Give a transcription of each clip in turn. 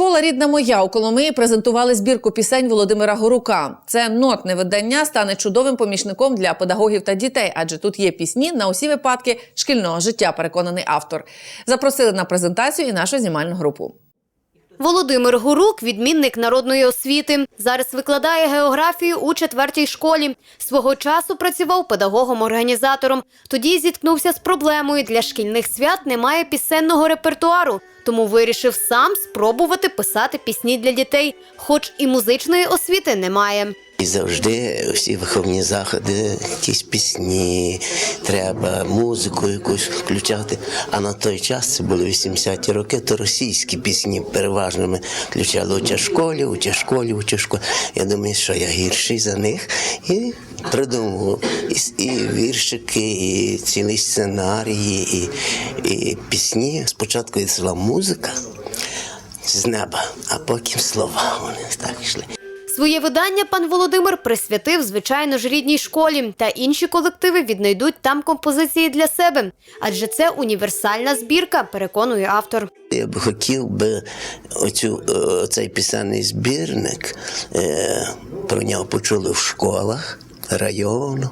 Школа рідна моя у Коломиї презентували збірку пісень Володимира Горука. Це нотне видання стане чудовим помічником для педагогів та дітей, адже тут є пісні на усі випадки шкільного життя. Переконаний автор. Запросили на презентацію і нашу знімальну групу. Володимир Гурук – відмінник народної освіти. Зараз викладає географію у четвертій школі. Свого часу працював педагогом-організатором. Тоді зіткнувся з проблемою. Для шкільних свят немає пісенного репертуару. Тому вирішив сам спробувати писати пісні для дітей, хоч і музичної освіти немає. І завжди всі виховні заходи, якісь пісні, треба музику якусь включати. А на той час це були 80-ті роки, то російські пісні переважно ми включали у школі, у школі, у школі. Я думаю, що я гірший за них. І придумав і, і віршики, і цілі сценарії, і, і пісні. Спочатку йшла музика з неба, а потім слова. Вони так йшли. Своє видання пан Володимир присвятив, звичайно ж, рідній школі, та інші колективи віднайдуть там композиції для себе. Адже це універсальна збірка, переконує автор. Я б хотів би оцю, е, цей пісенний збірник, е, про нього почули в школах району,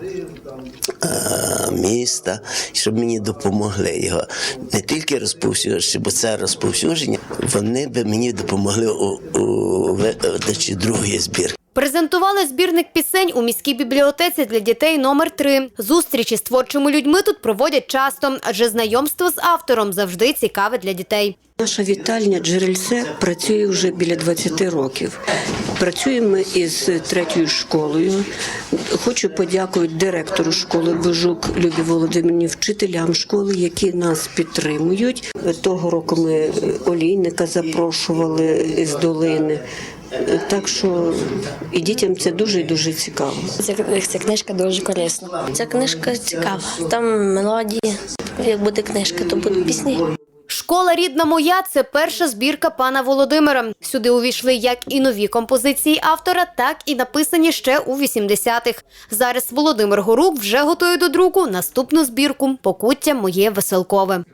е, міста, щоб мені допомогли його не тільки розповсюджувати, бо це розповсюдження, вони би мені допомогли у, у видачі другої збірки. Презентували збірник пісень у міській бібліотеці для дітей номер 3 Зустрічі з творчими людьми тут проводять часто, адже знайомство з автором завжди цікаве для дітей. Наша вітальня Джерельце працює вже біля 20 років. Працюємо із третьою школою. Хочу подякувати директору школи Божук Любі Володимирівні, вчителям школи, які нас підтримують. Того року ми олійника запрошували з долини. Так що і дітям це дуже і дуже цікаво. Ця, ця книжка дуже корисна. Ця книжка цікава. Там мелодії. Як буде книжка, то будуть пісні. Школа рідна моя це перша збірка пана Володимира. Сюди увійшли як і нові композиції автора, так і написані ще у 80-х. Зараз Володимир Горук вже готує до друку наступну збірку Покуття моє веселкове.